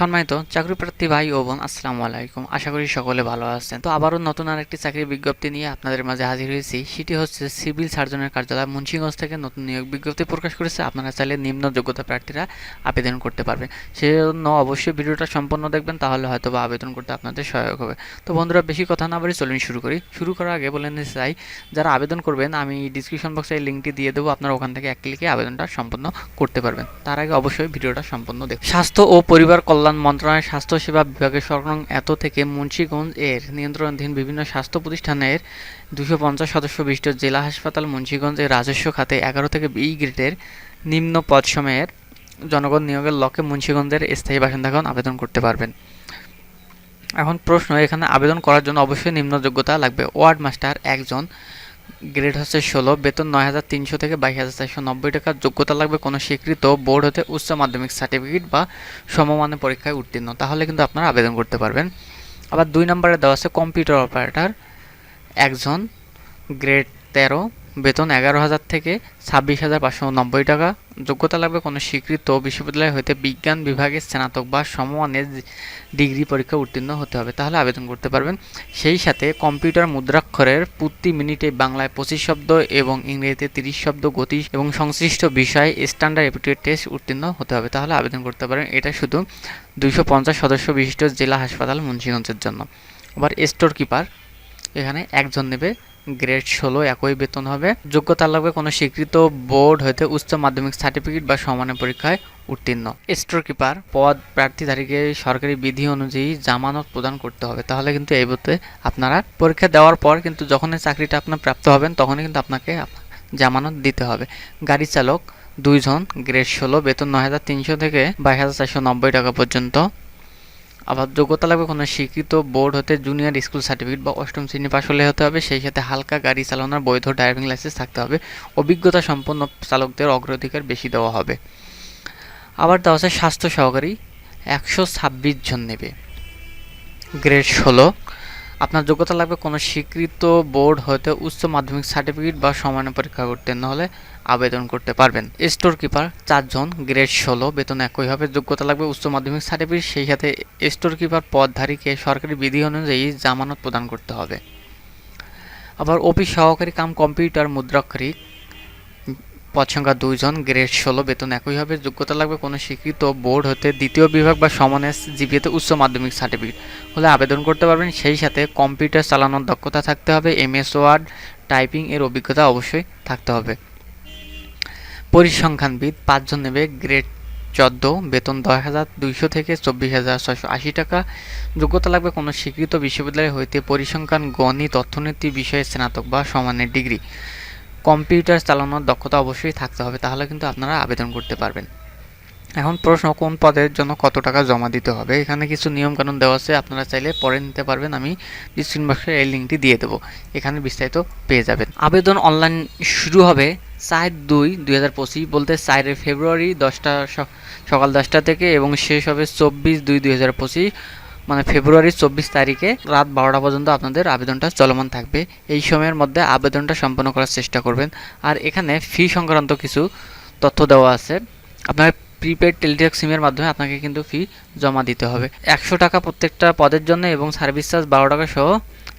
সম্মানিত চাকরি প্রার্থী ভাই ও বোন, আসসালামু আলাইকুম। আশা করি সকলে ভালো আছেন। তো আবারও নতুন আর একটি চাকরির বিজ্ঞপ্তি নিয়ে আপনাদের মাঝে হাজির হয়েছি। সেটি হচ্ছে সিভিল সার্জনের কার্যালয় মুন্সিগঞ্জ থেকে নতুন নিয়োগ বিজ্ঞপ্তি প্রকাশ করেছে। আপনারা চাইলে নিম্ন যোগ্যতা প্রার্থীরা আবেদন করতে পারবেন। সেজন্য অবশ্যই ভিডিওটা সম্পূর্ণ দেখবেন, তাহলে হয়তো বা আবেদন করতে আপনাদের সহায়ক হবে। তো বন্ধুরা, বেশি কথা না বলে চলুন শুরু করি। শুরু করার আগে বলে নিতে চাই, যারা আবেদন করবেন, আমি ডিসক্রিপশন বক্সে এই লিঙ্কটি দিয়ে দেবো। আপনারা ওখান থেকে এক ক্লিকে আবেদনটা সম্পূর্ণ করতে পারবেন। তার আগে অবশ্যই ভিডিওটা সম্পূর্ণ দেখুন। স্বাস্থ্য ও পরিবার কল্যাণ মন্ত্রণালয়ের স্বাস্থ্য সেবা বিভাগের সংরক্ষণ এত থেকে মুন্সিগঞ্জ এর নিয়ন্ত্রণাধীন বিভিন্ন স্বাস্থ্য প্রতিষ্ঠানের দুশো পঞ্চাশ সদস্য বিশিষ্ট জেলা হাসপাতাল মুন্সিগঞ্জের রাজস্ব খাতে এগারো থেকে বি গ্রেডের নিম্ন পদসময়ের জনগণ নিয়োগের লক্ষ্যে মুন্সিগঞ্জের স্থায়ী বাসিন্দাগণ আবেদন করতে পারবেন। এখন প্রশ্ন, এখানে আবেদন করার জন্য অবশ্যই নিম্ন যোগ্যতা লাগবে। ওয়ার্ড মাস্টার একজন গ্রেড হচ্ছে ষোলো, বেতন নয় হাজার তিনশো থেকে বাইশ হাজার চারশো নব্বই টাকার যোগ্যতা লাগবে কোনো স্বীকৃত বোর্ড হতে উচ্চ মাধ্যমিক সার্টিফিকেট বা সমমানের পরীক্ষায় উত্তীর্ণ। তাহলে কিন্তু আপনারা আবেদন করতে পারবেন। আবার দুই নম্বরে দেওয়া আছে কম্পিউটার অপারেটর। একজন গ্রেড তেরো বেতন এগারো হাজার থেকে ছাব্বিশ হাজার পাঁচশো নব্বই টাকা। যোগ্যতা লাগবে কোনো স্বীকৃত বিশ্ববিদ্যালয় হতে বিজ্ঞান বিভাগের স্নাতক বা সমমানের ডিগ্রি পরীক্ষা উত্তীর্ণ হতে হবে। তাহলে আবেদন করতে পারবেন। সেই সাথে কম্পিউটার মুদ্রাক্ষরের প্রতি মিনিটে বাংলায় পঁচিশ শব্দ এবং ইংরেজিতে তিরিশ শব্দ গতি এবং সংশ্লিষ্ট বিষয়ে স্ট্যান্ডার্ড অ্যাপটিউড টেস্ট উত্তীর্ণ হতে হবে। তাহলে আবেদন করতে পারেন। এটা শুধু দুইশো পঞ্চাশ সদস্য বিশিষ্ট জেলা হাসপাতাল মুন্সিগঞ্জের জন্য। আবার স্টোর কিপার এখানে একজন নেবে। গ্রেড ষোলো, একই বেতন হবে। যোগ্যতা লাগবে কোনো স্বীকৃত বোর্ড হতে উচ্চ মাধ্যমিক সার্টিফিকেট বা সমানের পরীক্ষায় উত্তীর্ণ। স্টোর কিপার পদ প্রার্থীধারীকে সরকারি বিধি অনুযায়ী জামানত প্রদান করতে হবে। তাহলে কিন্তু এই বলতে আপনারা পরীক্ষা দেওয়ার পর কিন্তু যখন এই চাকরিটা আপনার প্রাপ্ত হবেন, তখনই কিন্তু আপনাকে জামানত দিতে হবে। গাড়ি চালক, দুইজন গ্রেড ষোলো, বেতন নয় হাজার তিনশো থেকে বাইশ হাজার চারশো নব্বই টাকা পর্যন্ত। আবার যোগ্যতা লাগবে কোনো স্বীকৃত বোর্ড হতে জুনিয়র স্কুল সার্টিফিকেট বা অষ্টম শ্রেণি পাশ হলে হতে হবে, সেই সাথে হালকা গাড়ি চালানোর বৈধ ড্রাইভিং লাইসেন্স থাকতে হবে। অভিজ্ঞতা সম্পন্ন চালকদের অগ্রাধিকার বেশি দেওয়া হবে। আবার দেওয়া আছে স্বাস্থ্য সহকারী, একশো ছাব্বিশ জন নেবে। গ্রেড ষোলো আপনার যোগ্যতা লাগবে কোনো স্বীকৃত বোর্ড হতে উচ্চ মাধ্যমিক সার্টিফিকেট বা সমান পরীক্ষা উত্তীর্ণ হলে আবেদন করতে পারবেন। স্টোর কিপার চারজন, গ্রেড ষোলো, বেতন একই হবে, যোগ্যতা লাগবে উচ্চ মাধ্যমিক সার্টিফিকেট, সেই সাথে স্টোর কিপার পদধারীকে সরকারি বিধি অনুযায়ী জামানত প্রদান করতে হবে। আবার অফিস সহকারী কাম কম্পিউটার মুদ্রাক্ষরিক পদ সংখ্যা দুইজন গ্রেড ষোলো বেতন একই হবে, যোগ্যতা লাগবে কোনো স্বীকৃত বোর্ড হতে দ্বিতীয় বিভাগ বা সমানের জিপিএতে উচ্চ মাধ্যমিক সার্টিফিকেট। হলে আবেদন করতে পারবেন, সেই সাথে কম্পিউটার চালানোর দক্ষতা থাকতে হবে, এমএস ওয়ার্ড, টাইপিং এর অভিজ্ঞতা অবশ্যই থাকতে হবে। পরিসংখ্যানবিদ, পাঁচজন নেবে, গ্রেড চোদ্দ, বেতন দশ হাজার দুইশো থেকে চব্বিশ হাজার ছয়শো আশি টাকা। যোগ্যতা লাগবে কোনো স্বীকৃত বিশ্ববিদ্যালয় হইতে পরিসংখ্যান, গণিত, অর্থনীতি বিষয়ে স্নাতক বা সমানের ডিগ্রি। কম্পিউটার চালানোর দক্ষতা অবশ্যই থাকতে হবে, তাহলে কিন্তু আপনারা আবেদন করতে পারবেন। এখন প্রশ্ন, কোন পদের জন্য কত টাকা জমা দিতে হবে? এখানে কিছু নিয়মকানুন দেওয়া আছে, আপনারা চাইলে পরে নিতে পারবেন, আমি ডিসক্রিপশন বক্সে এই লিঙ্কটি দিয়ে দেবো। এখানে বিস্তারিত পেয়ে যাবেন। আবেদন অনলাইন শুরু হবে চার দুই দুই হাজার পঁচিশ বলতে চারের ফেব্রুয়ারি দশটা সকাল দশটা থেকে এবং শেষ হবে চব্বিশ দুই দুই হাজার পঁচিশ। মানে ফেব্রুয়ারির চব্বিশ তারিখে রাত বারোটা পর্যন্ত আপনাদের আবেদনটা চলমান থাকবে। এই সময়ের মধ্যে আবেদনটা সম্পন্ন করার চেষ্টা করবেন। আর এখানে ফি সংক্রান্ত কিছু তথ্য দেওয়া আছে। আপনার প্রিপেড টেলিটক সিমের মাধ্যমে আপনাকে কিন্তু ফি জমা দিতে হবে। একশো টাকা প্রত্যেকটা পদের জন্য এবং সার্ভিস চার্জ বারো টাকা সহ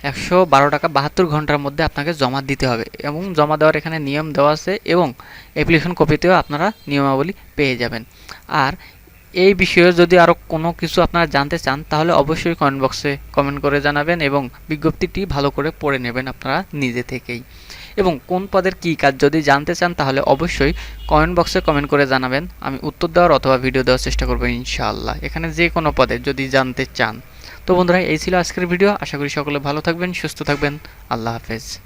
একশো বারো টাকা বাহাত্তর ঘণ্টার মধ্যে আপনাকে জমা দিতে হবে এবং জমা দেওয়ার এখানে নিয়ম দেওয়া আছে এবং অ্যাপ্লিকেশন কপিতেও আপনারা নিয়মাবলী পেয়ে যাবেন। আর এই বিষয়ে যদি আরও কোনো কিছু আপনারা জানতে চান, তাহলে অবশ্যই কমেন্ট বক্সে কমেন্ট করে জানাবেন এবং বিজ্ঞপ্তিটি ভালো করে পড়ে নেবেন আপনারা নিজে থেকেই। এবং কোন পদের কী কাজ যদি জানতে চান, তাহলে অবশ্যই কমেন্ট বক্সে কমেন্ট করে জানাবেন। আমি উত্তর দেওয়ার অথবা ভিডিও দেওয়ার চেষ্টা করব ইনশাআল্লাহ। এখানে যে কোনো পদে যদি জানতে চান। তো বন্ধুরা, এই ছিল আজকের ভিডিও আশা করি সকলে ভালো থাকবেন, সুস্থ থাকবেন। আল্লাহ হাফেজ।